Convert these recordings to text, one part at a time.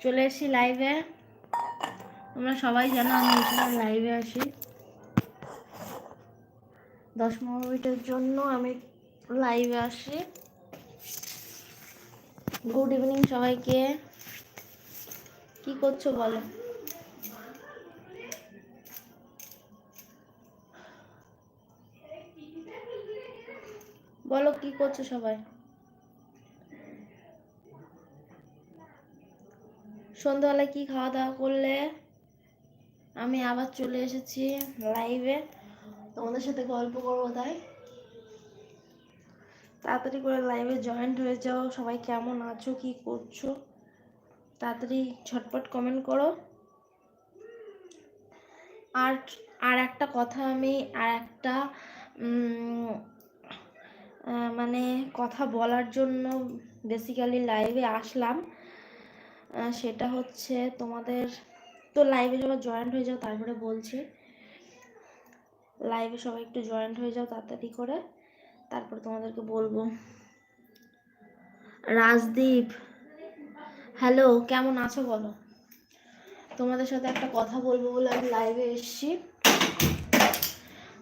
চলে এসেছি লাইভে তোমরা সবাই জানো আমি সময় লাইভে আসি দশ মিনিটের জন্য আমি লাইভে আসি গুড ইভিনিং সবাইকে। কি করছ বলো? বলো কি করছ সবাই? সন্ধ্যাবেলায় কি খাওয়া দাওয়া করলে? আমি আবার চলে এসেছি লাইভে তোমাদের সাথে গল্প করব তাই। তাড়াতাড়ি করে লাইভে জয়েন্ট হয়ে যাও। সবাই কেমন আছো, কি করছ? তাড়াতাড়ি ঝটপট কমেন্ট করো। আর আর একটা কথা আমি, আর একটা মানে কথা বলার জন্য বেসিক্যালি লাইভে আসলাম। সেটা হচ্ছে তোমাদের তো লাইভে সবাই জয়েন্ট হয়ে যাও, তারপরে বলছি। লাইভে সবাই একটু জয়েন্ট হয়ে যাও তাড়াতাড়ি করে, তারপর তোমাদেরকে বলব। রাজদীপ হ্যালো কেমন আছো বলো? তোমাদের সাথে একটা কথা বলব বলে আমি লাইভে এসেছি।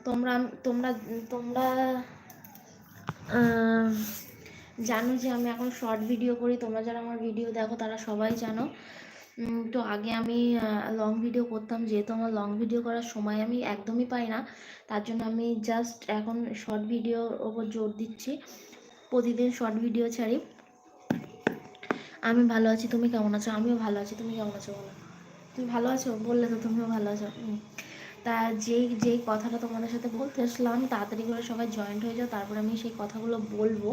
তোমরা তোমরা তোমরা জানো যে আমি এখন শর্ট ভিডিও করি, তোমরা যারা আমার ভিডিও দেখো তারা সবাই জানো। তো আগে আমি লং ভিডিও করতাম, যেহেতু আমার লং ভিডিও করার সময় আমি একদমই পাই না, তার জন্য আমি জাস্ট এখন শর্ট ভিডিওর ওপর জোর দিচ্ছি, প্রতিদিন শর্ট ভিডিও ছাড়ি। আমি ভালো আছি, তুমি কেমন আছো? আমিও ভালো আছি, তুমি কেমন আছো বলো? তুমি ভালো আছো? বললে তো তুমিও ভালো আছো। তা যেই যেই কথাটা তোমাদের সাথে বলতে আসলাম, তাড়াতাড়ি করে সবাই জয়েন্ট হয়ে যাও, তারপরে আমি সেই কথাগুলো বলব।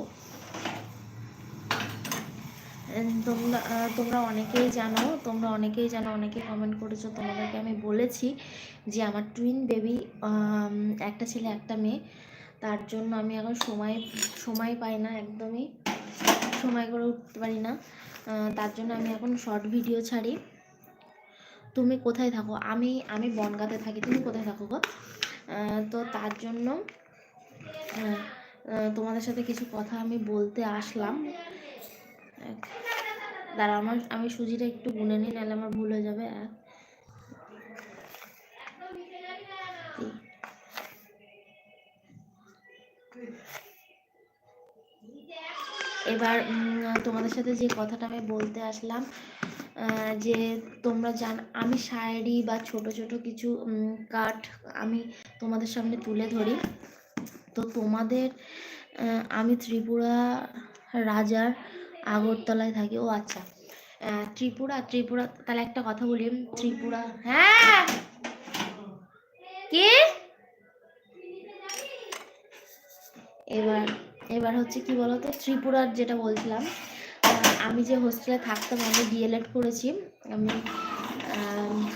তোমরা তোমরা অনেকেই জানো, তোমরা অনেকেই জানো, অনেকেই কমেন্ট করেছ, তোমাদেরকে আমি বলেছি যে আমার টুইন বেবি একটা ছেলে, একটা মেয়ে। তার জন্য আমি এখন সময় সময় পাই না একদমই। সময় করে উঠতে পারি না। তার জন্য আমি এখন শর্ট ভিডিও ছাড়ি। তুমি কোথায় থাকো? আমি আমি বনগাঁতে থাকি। তুমি কোথায় থাকো গো? তো তার জন্য তোমাদের সাথে কিছু কথা আমি বলতে আসলাম। দাঁড়া আমার আমি সুজিটা একটু গুনে নিই, নাহলে আমার ভুল হয়ে যাবে। এক এবার তোমাদের সাথে যে কথাটা আমি বলতে আসলাম যে তোমরা জান আমি শায়েরি বা ছোট ছোট কিছু কাঠ আমি তোমাদের সামনে তুলে ধরি। তো তোমাদের আমি ত্রিপুরা রাজার আগরতলায় থাকি। ও আচ্ছা। ত্রিপুরা ত্রিপুরা, তাহলে একটা কথা বলি। ত্রিপুরা হ্যাঁ! কি? এবার এবার হচ্ছে কি বলতো? ত্রিপুরার যেটা বলছিলাম আমি যে হোস্টেলে থাকতাম, আমি ডিএলএড করেছি। আমি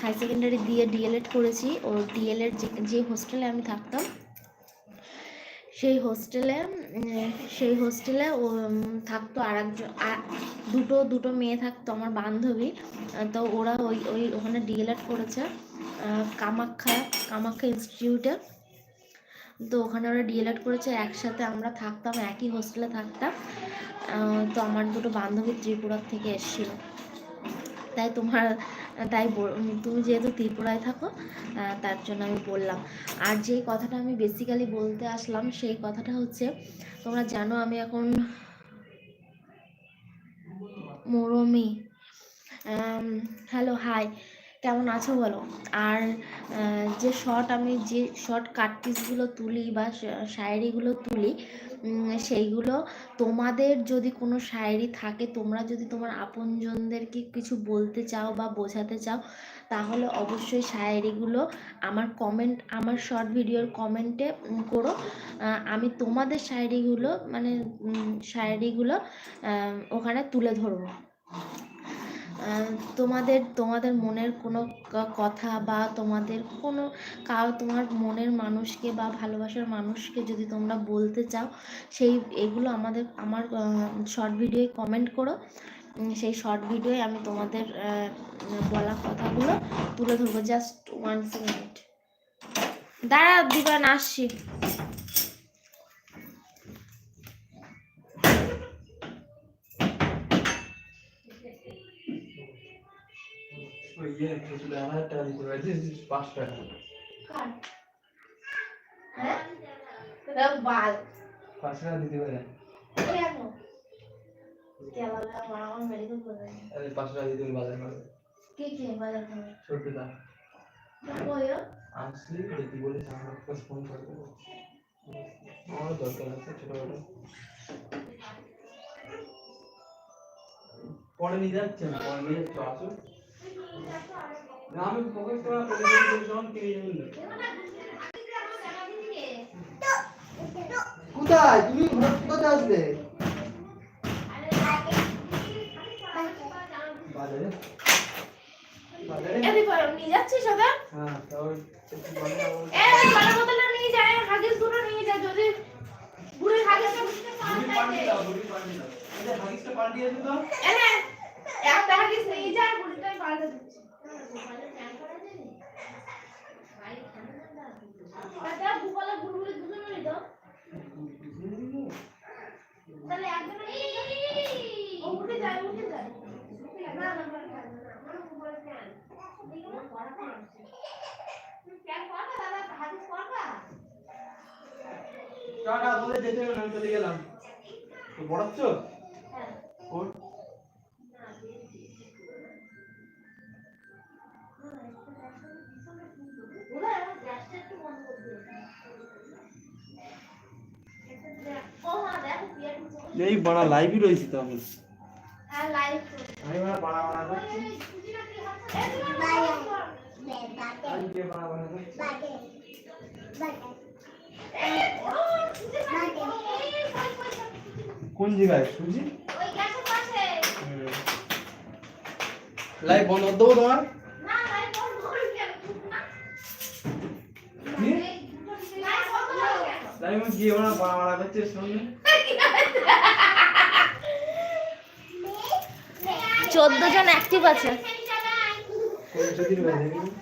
হাই সেকেন্ডারি দিয়ে ডিএলএড করেছি। ও ডিএলএড যে হোস্টেলে আমি থাকতাম সেই হোস্টেলে সেই হোস্টেলে থাকতো আর একজন দুটো দুটো মেয়ে থাকতো আমার বান্ধবী। তো ওরা ওই ওই ওখানে ডিএলএড করেছে কামাখ্যা কামাখ্যা ইনস্টিটিউটে তো ওখানে ওরা ডিএলএড করেছে, একসাথে আমরা থাকতাম, একই হোস্টেলে থাকতাম। তো আমার দুটো বান্ধবী ত্রিপুরার থেকে এসেছিল। তাই তোমার তাই তুমি যেহেতু ত্রিপুরায় থাকো তার জন্য আমি বললাম। আর যেই কথাটা আমি বেসিক্যালি বলতে আসলাম, সেই কথাটা হচ্ছে, তোমরা জানো আমি এখন মরমি। হ্যালো হাই কেমন আছো বলো? আর যে শর্ট আমি যে শর্ট কাট পিসগুলো তুলি বা শায়েরিগুলো তুলি সেইগুলো তোমাদের যদি কোনো শায়েরি থাকে, তোমরা যদি তোমার আপনজনদেরকে কিছু বলতে চাও বা বোঝাতে চাও, তাহলে অবশ্যই শায়েরিগুলো আমার কমেন্ট আমার শর্ট ভিডিওর কমেন্টে করো। আমি তোমাদের শায়েরিগুলো মানে শায়েরিগুলো ওখানে তুলে ধরবো। তোমাদের তোমাদের মনের কোনো কথা বা তোমাদের কোনো কাউ, তোমার মনের মানুষকে বা ভালোবাসার মানুষকে যদি তোমরা বলতে চাও, সেই, এগুলো আমাদের, আমার শর্ট ভিডিওয়ে কমেন্ট করো। সেই শর্ট ভিডিওয়ে আমি তোমাদের বলা কথাগুলো তুলে ধরবো জাস্ট ওয়ান মিনিট দাঁড়া দিবান আসছি। ওই ইয়ে টাকা দিতে দিস পাঁচ টাকা হ্যাঁ? পাঁচ টাকা দিতে পারে? আমার পাঁচ টাকা দিতে বাজার করে। কে কে বাজার করে? ছোটটা ওই আসলি দেখি বলে আমার ফোন করে আমার দরকার আছে ছোটবেলা পরে নিয়ে যাচ্ছে না পরে নিয়ে যাচ্ছে আসো আমি ফোকাস করা যখন কিনে কোথায় তুমি কোথায় আসলে বাজারে নিয়ে যাচ্ছিস ওদের হ্যাঁ। এই বড় বোতলে নিয়ে যায় হাগিসগুলো নিয়ে যায় যদি বুড়ি হাগিসটা বুঝতে বুড়ি পাল্টে দাও, বুড়ি পাল্টে দাও। এই হাগিসটা পাল্টিয়ে দিও তো। একটা হাগিস নিয়ে যায় পাল্টে দিচ্ছে। বুড়বুড়ি দুজন মিলে তো তাহলে একজন উঠে যায় উঠে যায়। না না না টাটা, তোদের যেতে হবে না, আমি চলে গেলাম। তো পড়াচ্ছ? হ্যাঁ। এই বড় লাইভই রয়েছি তো আমি। হ্যাঁ কোন জায়গায়? সুজি? লাইভ বন্ধ করে দেবো তোমার? কি? লাইভ গিয়ে ওরা বাড়া বাড়া করছে শুনুন চোদ্দ জন অ্যাক্টিভ আছে।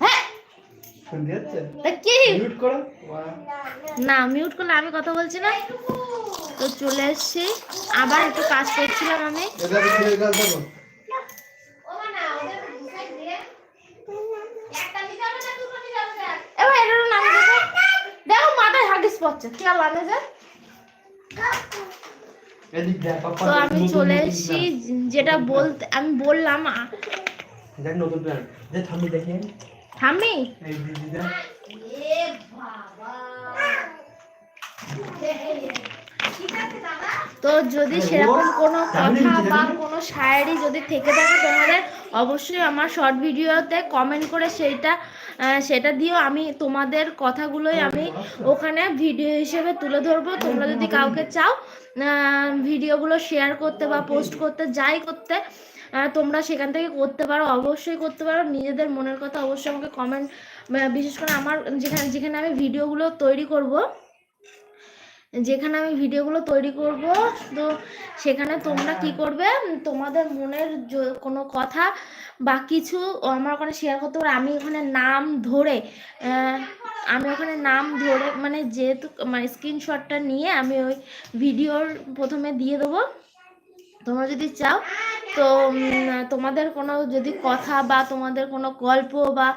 হ্যাঁ। না মিউট করলে আমি কথা বলছি না। তো চলে এসেছি। আবার একটু কাজ করছিলাম আমি। দেখো মাথায় হাগিস পড়ছে। আর লাগে যে? তো আমি চলে এসেছি যেটা বলতে আমি বললাম আ- দেখ নতুন প্ল্যান। যে থামি দেখে। থামি তো যদি সেরকম কোনো কথা বা কোনো শায়েরি যদি থেকে থাকে তোমাদের অবশ্যই আমার শর্ট ভিডিওতে কমেন্ট করে সেইটা সেটা দিও। আমি তোমাদের কথাগুলোই আমি ওখানে ভিডিও হিসেবে তুলে ধরবো। তোমরা যদি কাউকে চাও ভিডিওগুলো শেয়ার করতে বা পোস্ট করতে, যাই করতে তোমরা সেখান থেকে করতে পারো, অবশ্যই করতে পারো। নিজেদের মনের কথা অবশ্যই আমাকে কমেন্ট বিশেষ করে আমার যেখানে যেখানে আমি ভিডিওগুলো তৈরি করব যেখানে আমি ভিডিওগুলো তৈরি করব তো সেখানে তোমরা কি করবে? তোমাদের মনের কোনো কথা বা কিছু আমার ওখানে শেয়ার করতে পারো। আমি ওখানে নাম ধরে আমি ওখানে নাম ধরে মানে যেহেতু মানে স্ক্রিনশটটা নিয়ে আমি ওই ভিডিওর প্রথমে দিয়ে দেবো। তোমরা যদি চাও তো তোমাদের কোনো যদি কথা বা তোমাদের কোনো গল্প বা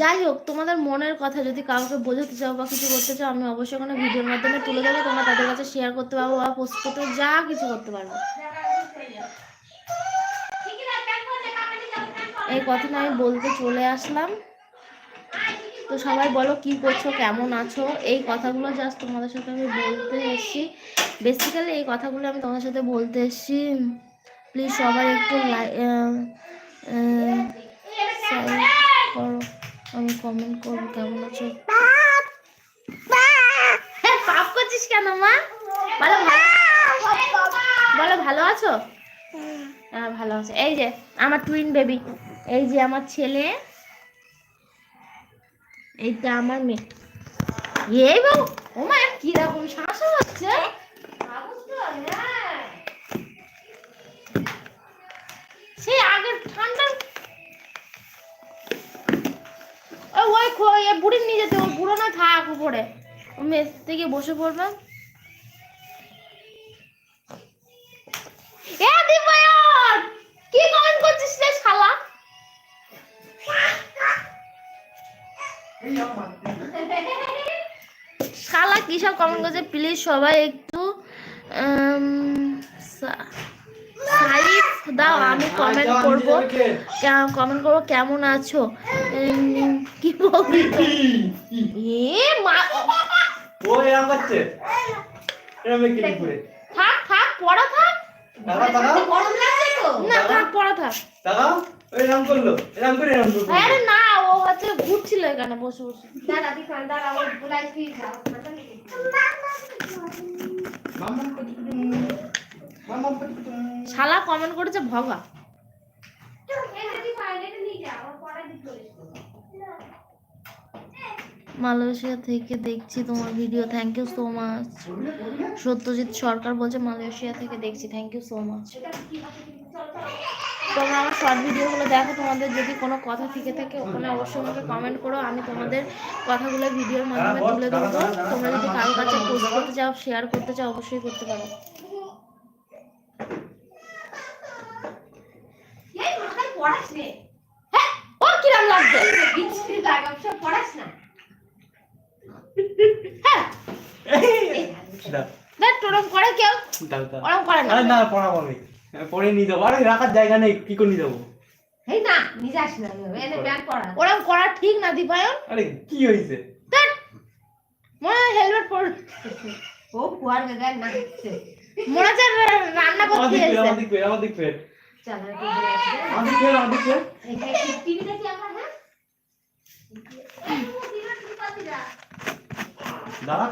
যাই হোক, তোমাদের মনের কথা যদি কাউকে বোঝাতে চাও বা কিছু করতে চাও, আমি অবশ্যই কোনো ভিডিওর মাধ্যমে তুলে দেবো। তোমরা তাদের কাছে শেয়ার করতে পারব বা পোস্ট করতে যা কিছু করতে পারব এই কথাটা আমি বলতে চলে আসলাম। তো সবাই বলো কি করছ, কেমন আছো? এই কথাগুলো জাস্ট তোমাদের সাথে আমি বলতে এসেছি। বেসিক্যালি এই কথাগুলো আমি তোমাদের সাথে বলতে এসেছি। প্লিজ সবাই একটু আহ, share করো। আমি কমেন্ট করব কেমন আছো? হ্যাঁ, পাপ করছিস কেন মা? বলো বলো ভালো আছো? হ্যাঁ ভালো আছে। এই যে আমার টুইন বেবি এই যে আমার ছেলে। এইটা আমার মেয়ে। এই বাবু ও মা কীরকম শ্বাস হচ্ছে? সেই আগের ঠান্ডা ওই ওই বুড়ি নিয়ে যেতে ওই বুড়ো না থাক উপরে। ও মেস থেকে বসে পড়বে। এ দীপায়ন কি কমেন্ট করছিস রে শালা? শালা কি সব কমেন্ট করছে? প্লিজ সবাই একটু দাও আমি কমেন্ট করব। কমেন্ট করব কেমন আছো? কি বলবি এ মা ও এরকম করছে। এরকম কি করে? থাক থাক পড়া থাক। টাকা টাকা গরম লাগছে তো। না থাক পড়া থাক। টাকা ওই এরকম করল এরকম করে এরকম করল। আরে না ও হচ্ছে ঘুরছিল এখানে বসে বসে। দাঁড়া দিখান দাঁড়া ওর বুলাই কি খাও মাম্মা কুটুকুটুম মাম্মা কুটুকুটুম শালা কমেন্ট করেছে ভগা। মালয়েশিয়া থেকে দেখছি তোমার video thank you so much Satyajit Sarkar বলছে মালয়েশিয়া থেকে দেখছি থ্যাংক ইউ সো মাচ তোমরা আমার শর্ট ভিডিওগুলো দেখো, তোমাদের যদি কোনো কথা থেকে থাকে, ওখানে অবশ্যই আমাকে কমেন্ট করো, আমি তোমাদের কথাগুলো ভিডিওর মাধ্যমে তুলে দেবো তোমরা যদি কারোর কাছে পোস্ট করতে চাও শেয়ার করতে চাও, অবশ্যই করতে পারো এই মাথায় পড়াস রে হ্যাঁ ওর কিরাম লাগছে বিচ্ছিরি লাগাম সব পড়াস না। হ্যাঁ। দেখ ওরম করে কেউ দাও দাও। ওরম করে না। না পড়াবো আমি। পড়ে নিয়ে যাব। আরে রাখার জায়গা নেই কি করে নিয়ে যাব? এই না নিজাস না এনে ব্যাগ পড়া। ওরম করা ঠিক না দীপায়ন? আরে কি হয়েছে? মনে হেলমেট পর ও কুয়ার বেগার না মনে হচ্ছে রান্না আমার করতে এসেছে। কি আমার হ্যাঁ? দাঁড়া।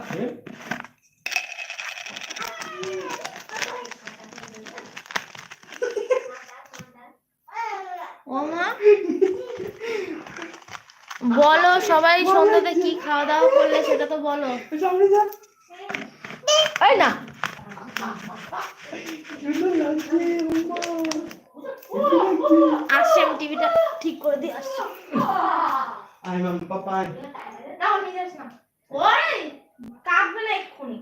বলো সবাই সন্ধ্যাতে কি খাওয়া দাওয়া করলে সেটা তো বলো। এই না সুন্দর লাগছে, মাম্মা। আসছে আমি টিভিটা ঠিক করে দিয়ে আসছি আয়। নাও নিয়ে যাস না। ওই কাঁপবে না এক্ষুনি।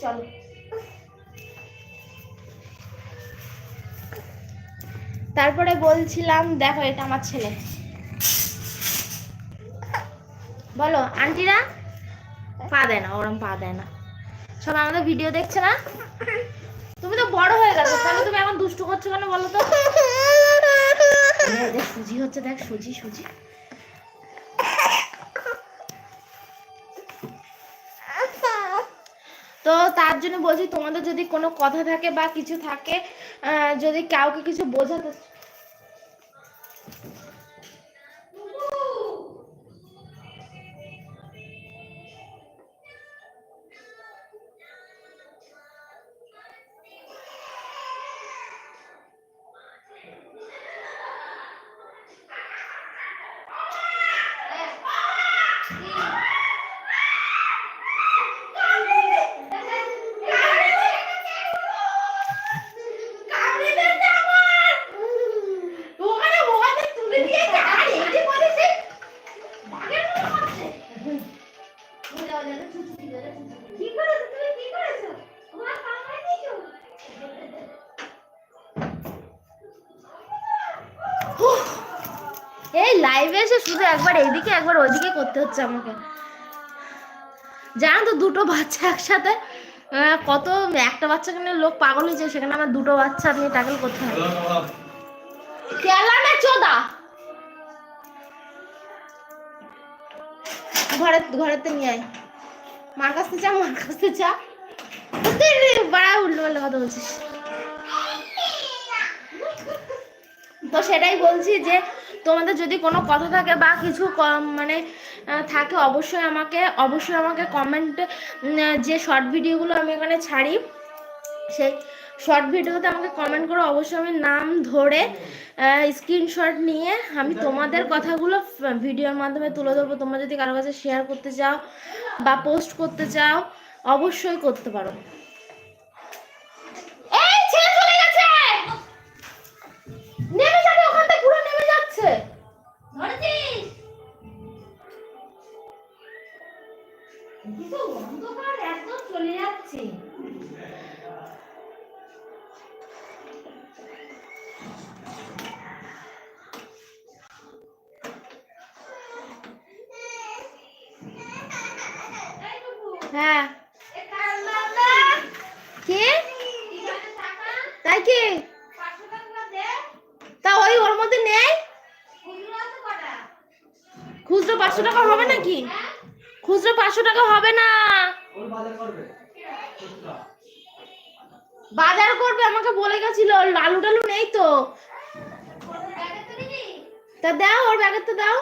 চলো তারপরে বলছিলাম দেখো এটা আমার ছেলে। বলো, আন্টিরা? পা দেয় না, ওরম পা দেয় না। সবাই আমাদের ভিডিও দেখছে না? তুমি তো বড় হয়ে গেছো, তাহলে তুমি এখন দুষ্টু করছ কেন বলো তো? দেখ, সুজি হচ্ছে, দেখ, সুজি সুজি। তো তার জন্য বলছি, তোমাদের যদি কোনো কথা থাকে বা কিছু থাকে যদি কাউকে কিছু বোঝাতে এই লাইভে এসে শুধু একবার এইদিকে, একবার ওইদিকে করতে হচ্ছে আমাকে। জানো তো, দুটো বাচ্চা একসাথে কত, একটা বাচ্চাকে নিয়ে লোক পাগল হয়েছে, সেখানে আমার দুটো বাচ্চা নিয়ে ট্যাকল করতে কেলা না চোদা! ঘরে ঘরেতে নিয়ে আয়। মার কাছ থেকে চা, মার চা। বাড়া উল্টো পাল্টা কথা বলছিস। তো সেটাই বলছি যে, তোমাদের যদি কোনো কথা থাকে বা কিছু মানে থাকে, অবশ্যই আমাকে অবশ্যই আমাকে কমেন্ট যে শর্ট ভিডিওগুলো আমি এখানে ছাড়ি, সেই শর্ট ভিডিওতে আমাকে কমেন্ট করো অবশ্যই আমি নাম ধরে স্ক্রিনশট নিয়ে আমি তোমাদের কথাগুলো ভিডিওর মাধ্যমে তুলে ধরবো। তোমরা যদি কারও কাছে শেয়ার করতে চাও বা পোস্ট করতে চাও, অবশ্যই করতে পারো। খুচরো পাঁচশো টাকা হবে নাকি? খুচরো পাঁচশো টাকা হবে না বাজার করবে, আমাকে বলে গেছিল আলু টালু নেই তো তো দাও ওর ব্যাগের তো। দাও।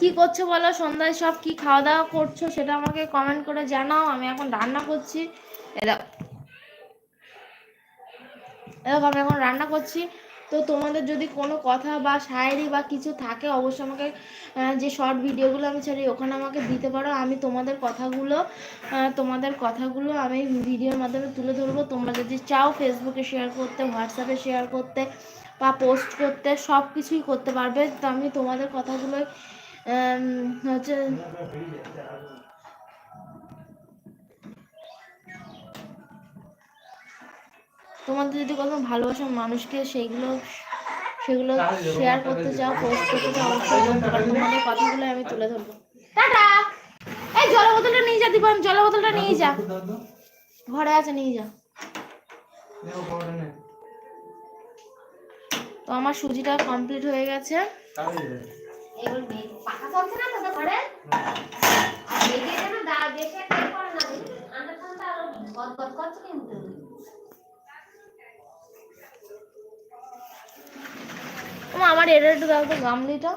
কি করছ বলো সন্ধ্যায় সব কি খাওয়া দাওয়া করছ সেটা আমাকে কমেন্ট করে জানাও আমি এখন রান্না করছি এরা এরকম আমি এখন রান্না করছি। তো তোমাদের যদি কোনো কথা বা শায়েরি বা কিছু থাকে, অবশ্যই আমাকে যে শর্ট ভিডিওগুলো আমি ছাড়ি, ওখানে আমাকে দিতে পারো। আমি তোমাদের কথাগুলো তোমাদের কথাগুলো আমি ভিডিওর মাধ্যমে তুলে ধরবো। তোমরা যদি চাও ফেসবুকে শেয়ার করতে হোয়াটসঅ্যাপে শেয়ার করতে বা পোস্ট করতে সব কিছুই করতে পারবে। তো আমি তোমাদের কথাগুলোই হচ্ছে তোমাদের যদি কোনো ভালোবাসার মানুষকে সেইগুলো সেগুলো শেয়ার করতে চাও পোস্ট করতে চাও অবশ্যই পারো তোমাদের কথাগুলো আমি তুলে ধরবো টাটা এই জলের বোতলটা নিয়ে যা দীপন জলের বোতলটা নিয়ে যা ঘরে আছে নিয়ে যা নে। তো আমার সুজিটা কমপ্লিট হয়ে গেছে কারে? এবার পাখা চলছে না তোদের ঘরে? আর মেঘে যেন দা- দেশে তেল পড়ে না, দেখি? ঠান্ডা ঠান্ডা আরও গদগদ করছে কিন্তু। আমার এটা একটু দাও তো গামলিটা।